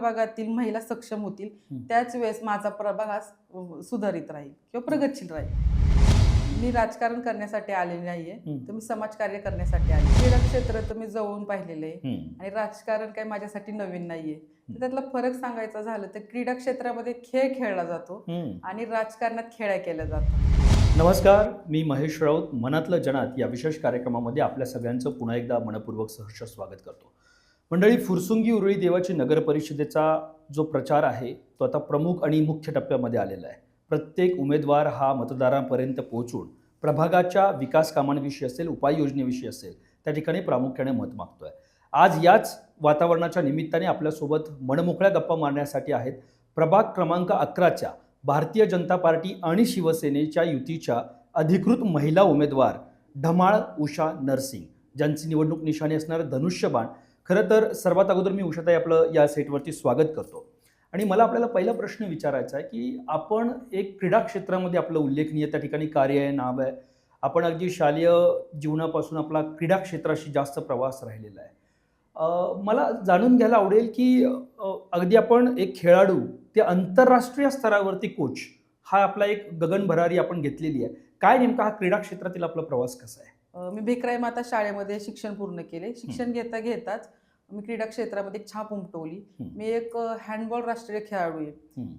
प्रभागातील महिला सक्षम होतील. त्याच वेळेस माझा प्रभाग हा सुधारित राहील किंवा प्रगतशील राहील मी राजकारण करण्यासाठी आलेली नाहीये. तर मी समाजकार्य करण्यासाठी आले क्रीडा क्षेत्र तर मी जवळून पाहिलेलं आहे. आणि राजकारण काही माझ्यासाठी नवीन नाहीये त्यातला फरक सांगायचा झालं तर क्रीडा क्षेत्रामध्ये खेळ खेळला जातो. आणि राजकारणात खेळ्या केल्या जातात नमस्कार मी महेश राऊत मनातलं जनात या विशेष कार्यक्रमामध्ये आपल्या सगळ्यांचं पुन्हा एकदा मनपूर्वक सहर्ष स्वागत करतो मंडळी फुरसुंगी उरळी देवाची नगर परिषदेचा जो प्रचार आहे तो आता प्रमुख आणि मुख्य टप्प्यामध्ये आलेला आहे. प्रत्येक उमेदवार हा मतदारांपर्यंत पोहोचून प्रभागाच्या विकास कामांविषयी असेल उपाययोजनेविषयी असेल त्या ठिकाणी प्रामुख्याने मत मागतोय. आज याच वातावरणाच्या निमित्ताने आपल्यासोबत मनमोकळ्या गप्पा मारण्यासाठी आहेत प्रभाग क्रमांक अकराच्या भारतीय जनता पार्टी आणि शिवसेनेच्या युतीच्या अधिकृत महिला उमेदवार ढमाळ उषा नरसिंग. ज्यांची निवडणूक निशाणी असणार धनुष्यबाण खरं तर सर्वात अगोदर मी उषाताई आपलं या सेटवरती स्वागत करतो. आणि मला आपल्याला पहिला प्रश्न विचारायचा आहे की आपण एक क्रीडा क्षेत्रामध्ये आपलं उल्लेखनीय त्या ठिकाणी कार्य आहे नाव आहे. आपण अगदी शालेय जीवनापासून आपला क्रीडा क्षेत्राशी जास्त प्रवास राहिलेला आहे. मला जाणून घ्यायला आवडेल की अगदी आपण एक खेळाडू ते आंतरराष्ट्रीय स्तरावरती कोच हा आपला एक गगन भरारी आपण घेतलेली आहे. काय नेमका हा क्रीडा क्षेत्रातील आपला प्रवास कसा आहे? मी भिक्राई माता शाळेमध्ये शिक्षण पूर्ण केले शिक्षण घेता घेताच मी क्रीडा क्षेत्रामध्ये एक छाप उमटवली. मी एक हँडबॉल राष्ट्रीय खेळाडू आहे.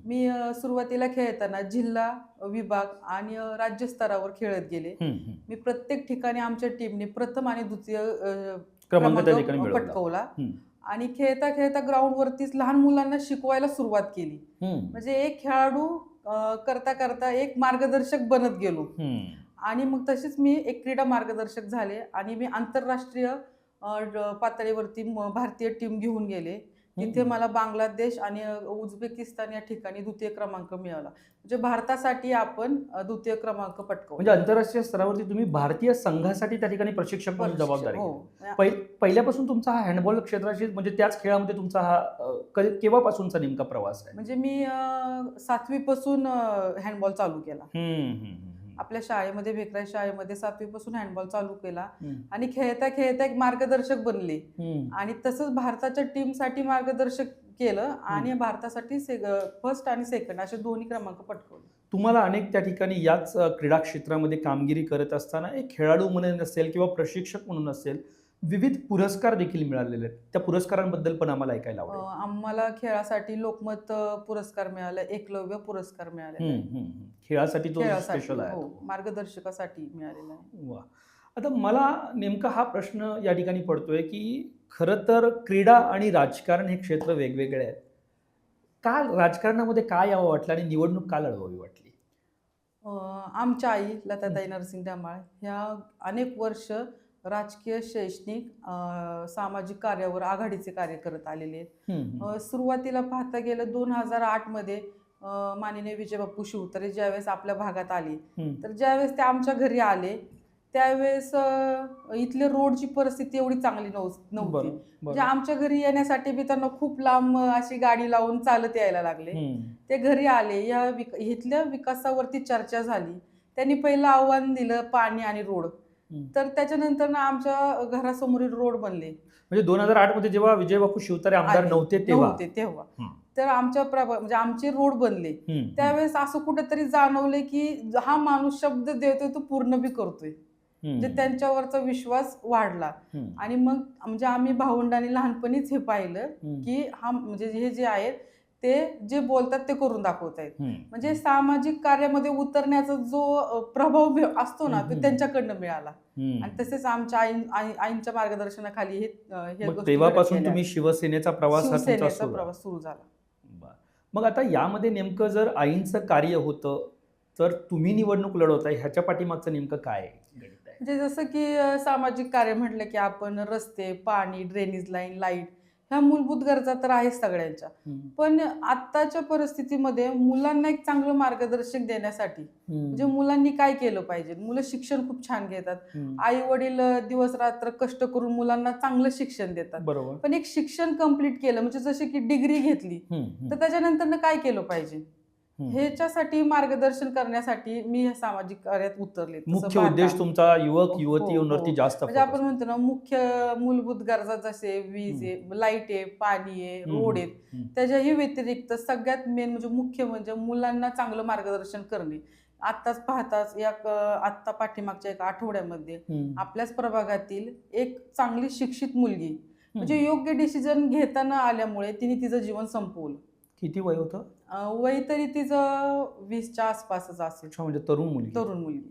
मी सुरुवातीला खेळताना जिल्हा विभाग आणि अं, राज्य स्तरावर खेळत गेले. मी प्रत्येक ठिकाणी आमच्या टीमने प्रथम आणि द्वितीय क्रमांक पटकवला. आणि खेळता खेळता ग्राउंड वरतीच लहान मुलांना शिकवायला सुरुवात केली. म्हणजे एक खेळाडू करता करता एक मार्गदर्शक बनत गेलो. आणि मग तशीच मी एक क्रीडा मार्गदर्शक झाले आणि मी आंतरराष्ट्रीय पातळीवरती भारतीय टीम घेऊन गेले. तिथे मला बांगलादेश आणि उझबेकिस्तान या ठिकाणी द्वितीय क्रमांक मिळाला. म्हणजे भारतासाठी आपण द्वितीय क्रमांक पटकवला म्हणजे आंतरराष्ट्रीय स्तरावरती तुम्ही भारतीय संघासाठी त्या ठिकाणी प्रशिक्षक म्हणून जबाबदारी हो. पहिल्यापासून तुमचा हा हँडबॉल क्षेत्राशी म्हणजे त्याच खेळामध्ये तुमचा हा केव्हापासूनचा नेमका प्रवास आहे? म्हणजे मी सातवी पासून हँडबॉल चालू केला. आपल्या शाळेमध्ये भेकराई शाळेमध्ये सातवी पासून हँडबॉल चालू केला. आणि खेळता खेळता एक मार्गदर्शक बनले. आणि तसंच भारताच्या टीमसाठी मार्गदर्शक केलं आणि भारतासाठी फर्स्ट आणि सेकंड असे दोन्ही क्रमांक पटकवले तुम्हाला अनेक त्या ठिकाणी याच क्रीडा क्षेत्रामध्ये कामगिरी करत असताना एक खेळाडू म्हणून असेल किंवा प्रशिक्षक म्हणून असेल विविध पुरस्कार देखील मिळालेले आहेत. त्या पुरस्कारांबद्दल पण आम्हाला ऐकायला आवडेल. अं, आम्हाला खेळासाठी लोकमत अं, पुरस्कार मिळाला एकलव्य पुरस्कार मिळाले हम्म, हम्म, हम्म. खेळासाठी तो खेळासाठी स्पेशल आहे हो, तो. मार्गदर्शकासाठी मिळालेला आहे. वा. आता मला नेमका हा प्रश्न या ठिकाणी पडतोय की खरं तर क्रीडा आणि राजकारण हे क्षेत्र वेगवेगळे आहेत. का राजकारणामध्ये काय यावं वाटलं आणि निवडणूक का लढवावी वाटली? अं, आमच्या आई लताताई नरसिंग डामाळ ह्या अनेक वर्ष राजकीय शैक्षणिक सामाजिक कार्यावर आघाडीचे कार्य करत आलेले आहेत. सुरुवातीला पाहता गेलं दोन हजार आठमध्ये माननीय विजयबापू शिवतरे ज्यावेळेस आपल्या भागात आले तर ज्यावेळेस ते आमच्या घरी आले त्यावेळेस इथले रोडची परिस्थिती एवढी चांगली नव्ह- नव्हती. म्हणजे. आमच्या घरी येण्यासाठी बी त्यांना खूप लांब अशी गाडी लावून चालत यायला लागले. ते घरी आले या इथल्या विकासावरती चर्चा झाली. त्यांनी पहिलं आव्हान दिलं पाणी आणि रोड. तर त्याच्यानंतर ना आमच्या घरासमोरील रोड बनले. म्हणजे दोन हजार आठमध्ये जेव्हा विजय बापू शिवतारे आमदार. नव्हते तेव्हा. तेव्हा. तर आमच्या प्रभा म्हणजे आमचे रोड बनले. त्यावेळेस असं कुठेतरी जाणवलं की हा माणूस शब्द देतोय तो पूर्ण बी करतोय. म्हणजे त्यांच्यावरचा विश्वास वाढला. आणि मग म्हणजे आम्ही भावंडांनी लहानपणीच हे पाहिलं की हा म्हणजे हे जे आहेत ते जे बोलतात ते करून दाखवत आहेत हम्म. म्हणजे सामाजिक कार्यामध्ये उतरण्याचा जो प्रभाव असतो ना. तो त्यांच्याकडनं मिळाला. आणि तसेच आमच्या आई आई- आईंच्या मार्गदर्शनाखाली हे हे तेव्हापासून. तुम्ही शिवसेनेचा प्रवास शिवसेनेचा प्रवास सुरू झाला. मग आता यामध्ये नेमकं जर आईंचं कार्य होतं तर तुम्ही निवडणूक लढवताय ह्याच्या पाठीमागचं नेमकं काय म्हणजे जसं की सामाजिक कार्य म्हटलं की आपण रस्ते पाणी ड्रेनेज लाईन लाइट ह्या मूलभूत गरजा तर आहेच सगळ्यांच्या. पण आत्ताच्या परिस्थितीमध्ये मुलांना एक चांगलं मार्गदर्शक देण्यासाठी म्हणजे मुलांनी काय केलं पाहिजे? मुलं शिक्षण खूप छान घेतात. आई वडील दिवस रात्र कष्ट करून मुलांना चांगलं शिक्षण देतात. बरोबर. पण एक शिक्षण कंप्लीट केलं म्हणजे जसे की डिग्री घेतली. तर त्याच्यानंतर काय केलं पाहिजे. ह्याच्यासाठी मार्गदर्शन करण्यासाठी मी या सामाजिक कार्यात उतरले मुख्य. उद्देश तुमचा युवक हो, युवतींवरती हो. जास्त म्हणजे आपण म्हणतो ना मुख्य मूलभूत गरजा जसे वीज आहे लाइट आहे पाणी आहे रोड आहेत. त्याच्याही व्यतिरिक्त सगळ्यात मेन म्हणजे मुख्य म्हणजे मुलांना चांगलं मार्गदर्शन करणे आत्ताच पाहताच या आत्ता पाठीमागच्या एका आठवड्यामध्ये. आपल्याच प्रभागातील एक चांगली शिक्षित मुलगी म्हणजे. योग्य डिसिजन घेता न आल्यामुळे तिने तिचं जीवन संपवलं किती वय होतं? अं, वय तरी तिचं वीसच्या आसपासच असेल. अच्छा म्हणजे तरुण मुलगी. तरुण मुलगी.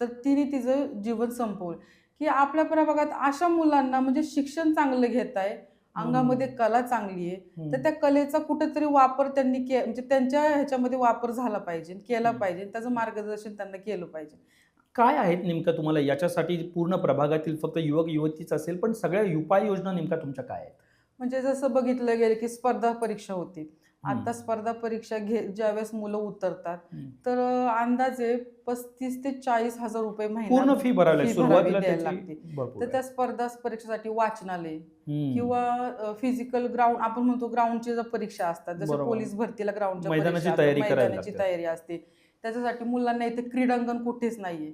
तर तिने तिचं जीवन संपवलं. की आपल्या प्रभागात अशा मुलांना म्हणजे शिक्षण चांगलं घेत आहे अंगामध्ये कला चांगली आहे हम्म. तर त्या कलेचा कुठेतरी वापर त्यांनी के म्हणजे त्यांच्या ह्याच्यामध्ये वापर झाला पाहिजे केला हम्म. पाहिजे त्याचं मार्गदर्शन त्यांना केलं पाहिजे. काय आहेत नेमकं तुम्हाला याच्यासाठी पूर्ण प्रभागातील फक्त युवक युवतीच असेल पण सगळ्या उपाययोजना नेमक्या तुमच्या काय आहेत? म्हणजे जसं बघितलं गेलं की स्पर्धा परीक्षा होती. आता स्पर्धा परीक्षा घे ज्यावेळेस मुलं उतरतात. तर अंदाजे पस्तीस ते चाळीस हजार रुपये महिना पूर्ण फी द्यायला लागते. तर. त्या स्पर्धा परीक्षेसाठी वाचनालय. किंवा फिजिकल ग्राउंड आपण म्हणतो ग्राउंडची जर परीक्षा असतात जसं. पोलीस भरतीला ग्राउंडच्या मैदानाची. तयारी असते त्याच्यासाठी मुलांना इथे क्रीडांगण कुठेच नाहीये.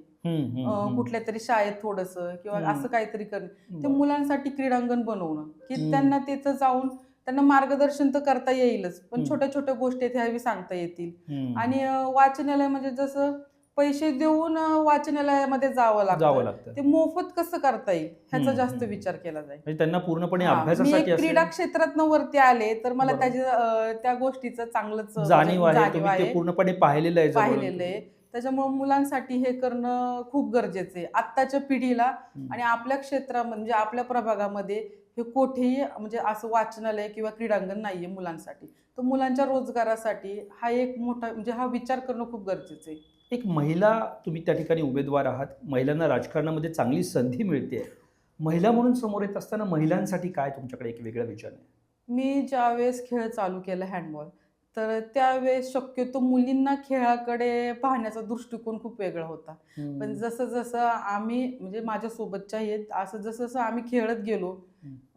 कुठल्या तरी शाळेत थोडस किंवा. असं काहीतरी करणं ते. मुलांसाठी क्रीडांगण बनवणं की. त्यांना तिथं जाऊन त्यांना मार्गदर्शन तर करता येईलच पण. छोट्या छोट्या गोष्टी आहेत ह्या सांगता येतील. आणि वाचनालय म्हणजे जसं पैसे देऊन वाचनालयामध्ये जावं जावं लागतं. लागतं ते मोफत कसं करता येईल? ह्याचा हम्म, जास्त हम्म. विचार केला जाईल. म्हणजे त्यांना पूर्णपणे हा, मी अभ्यासासाठी एक असेल, क्रीडा क्षेत्रात वरती आले तर मला बरोबर. त्याची अं, त्या गोष्टीचं चांगलंच अं, जाणीव आहे जाणीव तुम्ही ते आहे. पूर्णपणे पाहिलेलं आहे जवळून. पाहिलेलं आहे. त्याच्यामुळे मुलांसाठी हे करणं खूप गरजेचं आहे. आत्ताच्या पिढीला हम्म. आणि आपल्या क्षेत्रामध्ये म्हणजे आपल्या प्रभागामध्ये हे कुठेही म्हणजे असं वाचनालय किंवा क्रीडांगण नाहीये मुलांसाठी. तर मुलांच्या रोजगारासाठी हा एक मोठा म्हणजे हा विचार करणं खूप गरजेचं आहे. एक महिला तुम्ही त्या ठिकाणी उमेदवार आहात. महिलांना राजकारणामध्ये चांगली संधी मिळते. महिला म्हणून समोर येत असताना महिलांसाठी काय तुमच्याकडे एक वेगळा विचार आहे? मी ज्यावेळेस खेळ चालू केला हँडबॉल तर त्यावेळेस शक्यतो मुलींना खेळाकडे पाहण्याचा दृष्टिकोन खूप वेगळा होता. पण जसं जसं आम्ही म्हणजे माझ्या सोबतच्या आहेत असं जसं जसं आम्ही खेळत गेलो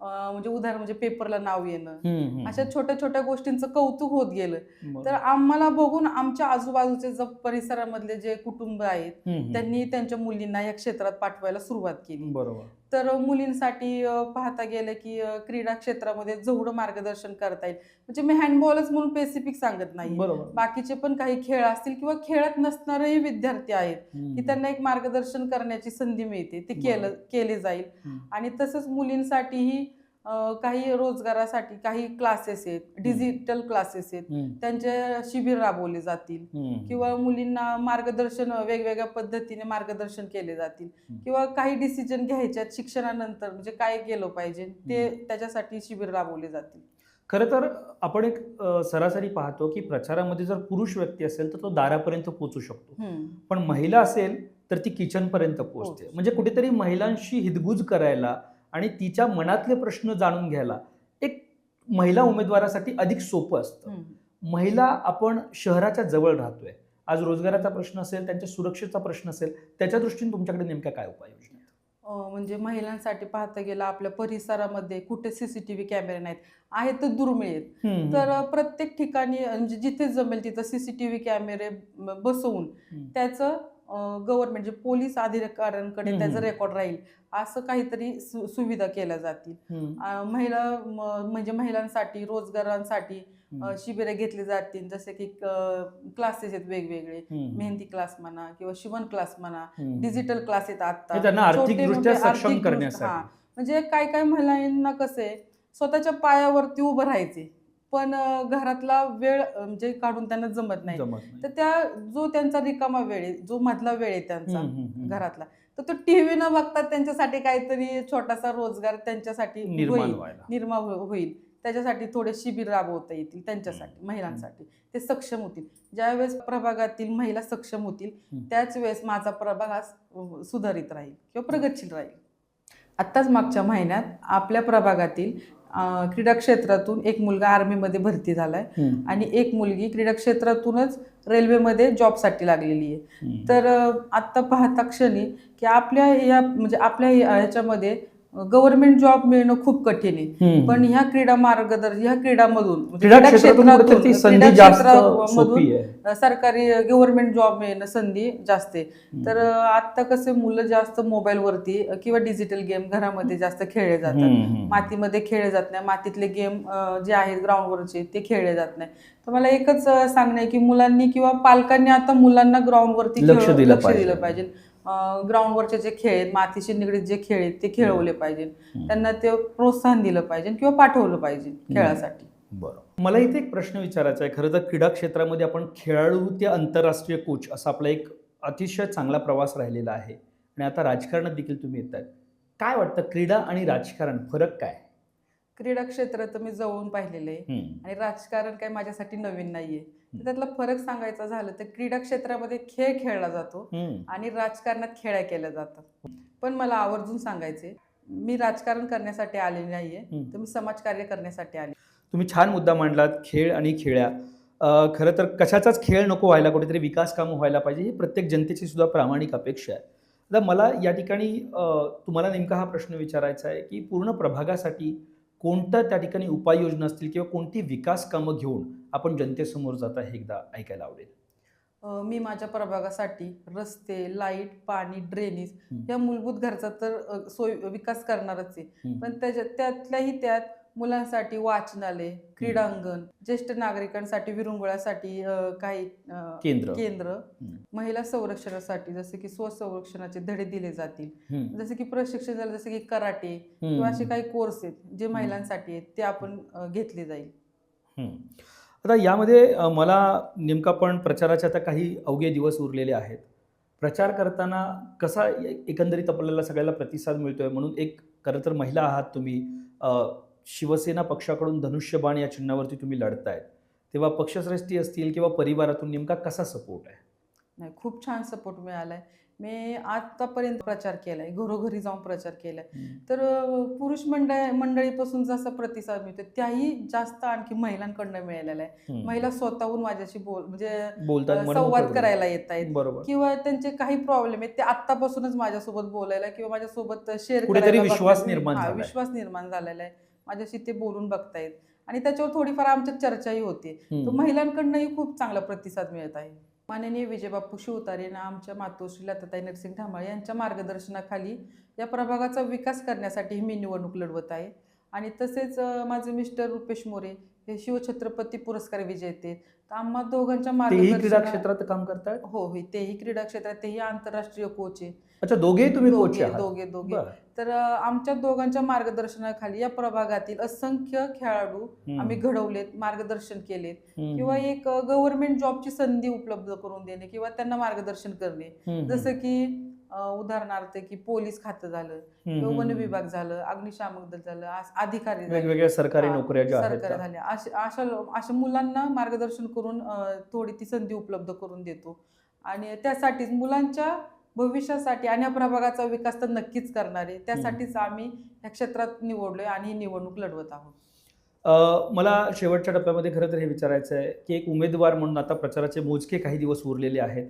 म्हणजे उदाहरण म्हणजे पेपरला नाव येणं अशा छोट्या छोट्या गोष्टींचं कौतुक होत गेलं. तर आम्हाला बघून आमच्या आजूबाजूचे जे परिसरामधले जे कुटुंब आहेत. त्यांनी त्यांच्या मुलींना या क्षेत्रात पाठवायला सुरुवात केली बरोबर तर मुलींसाठी पाहता गेलं की क्रीडा क्षेत्रामध्ये जेवढं मार्गदर्शन करता येईल म्हणजे मी हँडबॉलच म्हणून स्पेसिफिक सांगत नाही बाकीचे पण काही खेळ असतील किंवा खेळत नसणारेही विद्यार्थी आहेत. की त्यांना एक मार्गदर्शन करण्याची संधी मिळते ते केलं. केले जाईल. आणि तसंच मुलींसाठीही अं, काही रोजगारासाठी काही क्लासेस आहेत डिजिटल क्लासेस आहेत त्यांचे शिबिर राबवले जातील. किंवा मुलींना मार्गदर्शन वेगवेगळ्या पद्धतीने मार्गदर्शन केले जातील. किंवा काही डिसिजन घ्यायच्यात शिक्षणानंतर म्हणजे काय केलं पाहिजे ते. त्याच्यासाठी शिबिर राबवले जातील खरं तर आपण एक सरासरी पाहतो की प्रचारामध्ये जर पुरुष व्यक्ती असेल तर तो दारापर्यंत पोहोचू शकतो. पण महिला असेल तर ती किचनपर्यंत पोहोचते. म्हणजे कुठेतरी महिलांशी हितगुज करायला आणि तिच्या मनातले प्रश्न जाणून घ्यायला एक महिला उमेदवारासाठी अधिक सोपं असतं. महिला आपण शहराच्या जवळ राहतोय. आज रोजगाराचा प्रश्न असेल त्यांच्या सुरक्षेचा प्रश्न असेल त्याच्या दृष्टीने तुमच्याकडे नेमक्या काय उपाययोजना म्हणजे महिलांसाठी पाहता गेलं आपल्या परिसरामध्ये कुठे सीसीटीव्ही कॅमेरे नाहीत आहेत तर दुर्मिळ. आहेत तर प्रत्येक ठिकाणी म्हणजे जिथे जमेल तिथं सीसीटीव्ही कॅमेरे बसवून. त्याचं गव्हर्नमेंट म्हणजे पोलीस अधिकाऱ्यांकडे त्याचं. रेकॉर्ड राहील असं काहीतरी सुविधा केल्या जातील. महिला म्हणजे महिलांसाठी रोजगारांसाठी शिबिरे घेतली जातील. जसे की क्लासेस आहेत वेगवेगळे. मेहंदी क्लास म्हणा किंवा शिवण क्लास म्हणा. डिजिटल क्लास आहेत आता. म्हणजे काय काय महिलांना कसं स्वतःच्या पायावरती उभं राहायचे पण घरातला वेळ म्हणजे काढून त्यांना जमत नाही. तर त्या जो त्यांचा रिकामा वेळ आहे जो मधला वेळ आहे त्यांचा. घरातला तर तो टीव्ही न बघता त्यांच्यासाठी काहीतरी छोटासा रोजगार त्यांच्यासाठी निर्माण होईल. निर्माण हो- होईल. त्याच्यासाठी थोडे शिबिर राबवता येतील त्यांच्यासाठी महिलांसाठी. ते सक्षम होतील. ज्यावेळेस प्रभागातील महिला सक्षम होतील. त्याच वेळेस माझा प्रभाग हा सुधारित राहील किंवा प्रगतशील राहील. आत्ताच मागच्या महिन्यात आपल्या प्रभागातील क्रीडा क्षेत्रातून एक मुलगा आर्मीमध्ये भरती झालाय. आणि एक मुलगी क्रीडा क्षेत्रातूनच रेल्वेमध्ये जॉबसाठी लागलेली आहे. तर आत्ता पाहता क्षणी की आपल्या या म्हणजे आपल्या ह्याच्यामध्ये गव्हर्नमेंट जॉब मिळणं खूप कठीण आहे. पण ह्या क्रीडा मार्गदर्शन ह्या क्रीडामधून म्हणजे क्रीडा क्षेत्रामधून, सरकारी गव्हर्नमेंट जॉब मिळणं संधी जास्त आहे. तर आता कसे मुलं जास्त मोबाईलवरती किंवा डिजिटल गेम घरामध्ये जास्त खेळले जातात. मातीमध्ये खेळले जात नाही मातीतले गेम जे आहेत ग्राउंडवरचे ते खेळले जात नाही तर मला एकच सांगणं आहे की मुलांनी किंवा पालकांनी आता मुलांना ग्राउंडवरती लक्ष खेळ- दिलं पाहिजे. ग्राउंडवरचे जे खेळ आहेत मातीशी निगडीत जे खेळ आहेत ते खेळवले पाहिजे. त्यांना ते प्रोत्साहन दिलं पाहिजे किंवा पाठवलं पाहिजे खेळासाठी. बरं. मला इथे एक प्रश्न विचारायचा आहे. खरं तर क्रीडा क्षेत्रामध्ये आपण खेळाडू ते आंतरराष्ट्रीय कोच असा आपला एक अतिशय चांगला प्रवास राहिलेला आहे. आणि आता राजकारणात देखील तुम्ही येत आहेत काय वाटतं? क्रीडा आणि राजकारण फरक काय? क्रीडा क्षेत्र तर मी जवळून पाहिलेलं आहे. आणि राजकारण काही माझ्यासाठी नवीन नाहीये. तर त्यातला फरक सांगायचा झालं तर क्रीडा क्षेत्रामध्ये खेळ खेळला जातो. आणि राजकारणात खेळ्या केल्या जातात. पण मला आवर्जून सांगायचे मी राजकारण करण्यासाठी आलेली नाहीये. तर मी समाजकार्य करण्यासाठी आले. तुम्ही छान मुद्दा मांडलात खेळ आणि खेळ्या. खरं तर कशाचाच खेळ नको व्हायला कुठेतरी विकास कामं व्हायला पाहिजे ही प्रत्येक जनतेची सुद्धा प्रामाणिक अपेक्षा आहे. आता मला या ठिकाणी तुम्हाला नेमका हा प्रश्न विचारायचा आहे की पूर्ण प्रभागासाठी कोणत्या त्या ठिकाणी उपाययोजना असतील किंवा कोणती विकास कामं घेऊन आपण जनतेसमोर जाता हे एकदा ऐकायला आवडेल मी माझ्या प्रभागासाठी रस्ते लाइट पाणी ड्रेनेज. या मूलभूत गरजा तर सोय विकास करणारच आहे. पण त्याच्या त्यातल्याही त्यात मुलांसाठी वाचनालय क्रीडांगण ज्येष्ठ नागरिकांसाठी विरंगुळ्यासाठी अ, काही केंद्र केंद्र. महिला संरक्षणासाठी जसे की स्वसंरक्षणाचे धडे दिले जातील. जसे की प्रशिक्षण झालं जसे की कराटे किंवा. असे काही कोर्स आहेत जे महिलांसाठी आहेत ते आपण घेतले जाईल. आता यामध्ये मला नेमका पण प्रचाराचे आता काही अवघे दिवस उरलेले आहेत. प्रचार करताना कसा एकंदरीत आपल्याला सगळ्याला प्रतिसाद मिळतो आहे म्हणून एक खरं तर महिला आहात तुम्ही शिवसेना पक्षाकडून धनुष्यबाण या चिन्हावरती तुम्ही लढतायत. तेव्हा पक्षश्रेष्ठी असतील किंवा परिवारातून नेमका कसा सपोर्ट आहे? नाही खूप छान सपोर्ट मिळालाय. मी आतापर्यंत प्रचार केलाय घरोघरी जाऊन प्रचार केलाय. तर पुरुष मंडळ मंडळीपासून जसा प्रतिसाद मिळतो त्याही जास्त आणखी महिलांकडनं मिळालेला आहे. महिला स्वतःहून माझ्याशी बोल म्हणजे संवाद करायला येत आहेत किंवा त्यांचे काही प्रॉब्लेम आहेत ते आतापासूनच माझ्यासोबत बोलायला किंवा माझ्यासोबत शेअर कुठेतरी विश्वास निर्माण झालाय. विश्वास निर्माण झालेला आहे. माझ्याशी ते बोलून बघतायत. आणि त्याच्यावर थोडीफार आमच्यात चर्चाही होते. तर. महिलांकडनंही खूप चांगला प्रतिसाद मिळत आहे. माननीय विजयबापू शिवतारे यांना आमच्या मातोश्री लताताई नरसिंग ढामाळे यांच्या मार्गदर्शनाखाली या प्रभागाचा विकास करण्यासाठी मी निवडणूक लढवत आहे. आणि तसेच माझे मिस्टर रुपेश मोरे हे शिवछत्रपती पुरस्कार विजेते तर आम्हा दोघांच्या तेही क्रीडा मार्गदर्शना क्षेत्रात काम करतायत हो हो तेही क्रीडा क्षेत्रात तेही आंतरराष्ट्रीय कोच आहे अच्छा दोघेही तुम्ही कोच दोघे आहात दोघे दोघे बरं. तर अं, आमच्या दोघांच्या मार्गदर्शनाखाली या प्रभागातील असंख्य खेळाडू हम्म. आम्ही घडवलेत मार्गदर्शन केलेत हम्म. किंवा एक गव्हर्नमेंट जॉबची संधी उपलब्ध करून देणे किंवा त्यांना मार्गदर्शन करणे हम्म. जसं की उदाहरणार्थ की पोलीस खातं झालं. किंवा वन. विभाग झालं अग्निशामक दल झालं अधिकारी वेगवेगळ्या सरकारी नोकऱ्या. झाल्या अशा अशा मुलांना मार्गदर्शन करून थोडी ती संधी उपलब्ध करून देतो आणि त्यासाठीच मुलांच्या भविष्यासाठी आणि या प्रभागाचा विकास तर नक्कीच करणार आहे त्यासाठीच आम्ही या क्षेत्रात निवडलोय आणि ही निवडणूक लढवत आहोत मला शेवटच्या टप्प्यामध्ये खरं तर हे विचारायचं आहे की एक उमेदवार म्हणून आता प्रचाराचे मोजके काही दिवस उरलेले आहेत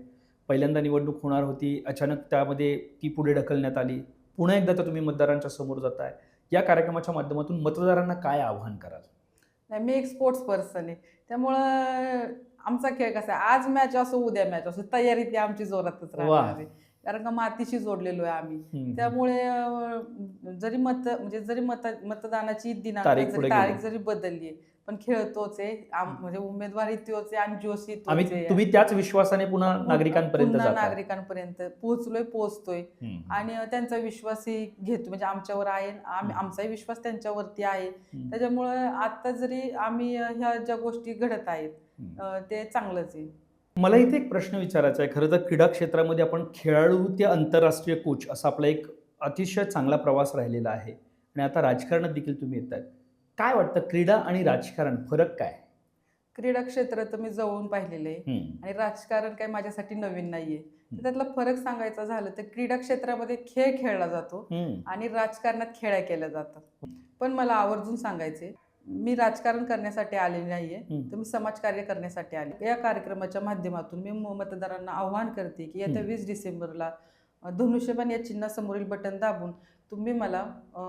पहिल्यांदा निवडणूक होणार होती. अचानक त्यामध्ये ती पुढे ढकलण्यात आली. पुन्हा एकदा तर तुम्ही मतदारांच्या समोर जाताय. या कार्यक्रमाच्या माध्यमातून मतदारांना काय आव्हान कराल? नाही मी एक स्पोर्ट्स पर्सन आहे. त्यामुळं आमचा खेळ कसा आहे? आज मॅच असो उद्या मॅच असो तयारी ती आमची जोरातच. राहणार आहे. कारण का मातीशी जोडलेलो आहे आम्ही. त्यामुळे जरी मत म्हणजे जरी मत मतदानाची दिनांक तारीख. जरी बदलली पण खेळ तोच आहे म्हणजे उमेदवारी तोच आहे आणि जोशी तोच आम्ही आहे. तुम्ही त्याच विश्वासाने पुन्हा नागरिकांपर्यंत पुन्हा नागरिकांपर्यंत पोहोचलोय पोहोचतोय. आणि त्यांचा विश्वासही घेतो. म्हणजे आमच्यावर आहे आम्ही. आमचाही विश्वास त्यांच्यावरती आहे. त्याच्यामुळे आता जरी आम्ही ह्या ज्या गोष्टी घडत आहेत ते चांगलंच आहे. मला इथे एक प्रश्न विचारायचा आहे. खरं तर क्रीडा क्षेत्रामध्ये आपण खेळाडू ते आंतरराष्ट्रीय कोच असा आपला एक अतिशय चांगला प्रवास राहिलेला आहे. आणि आता राजकारणात देखील तुम्ही येत आहेत काय वाटतं क्रीडा आणि राजकारण फरक काय क्रीडा क्षेत्र तर मी जवळून पाहिलेलं आहे हम्म. आणि राजकारण काही माझ्यासाठी नवीन नाहीये तर त्यातला फरक सांगायचा झालं तर क्रीडा क्षेत्रामध्ये खेळ खेळला जातो हम्म. आणि राजकारणात खेळ्या केल्या जातात पण मला आवर्जून सांगायचे मी राजकारण करण्यासाठी आलेली नाहीये हम्म. तर मी समाजकार्य करण्यासाठी आले या कार्यक्रमाच्या माध्यमातून मी म- मतदारांना आव्हान करते की येत्या हम्म. वीस डिसेंबरला अ, धनुष्यबाण या चिन्हासमोरील बटन दाबून तुम्ही मला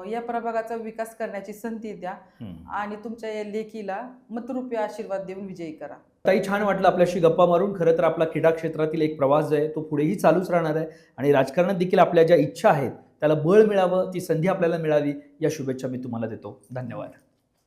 या प्रभागाचा विकास करण्याची संधी द्या. आणि तुमच्या या लेखीला मतरूपी आशीर्वाद देऊन विजयी करा. ताई छान वाटलं आपल्याशी गप्पा मारून. खरं तर आपला क्रीडा क्षेत्रातील एक प्रवास जो आहे तो पुढेही चालूच राहणार आहे आणि राजकारणात देखील आपल्या ज्या इच्छा आहेत त्याला बळ मिळावं ती संधी आपल्याला मिळावी या शुभेच्छा मी तुम्हाला देतो. धन्यवाद.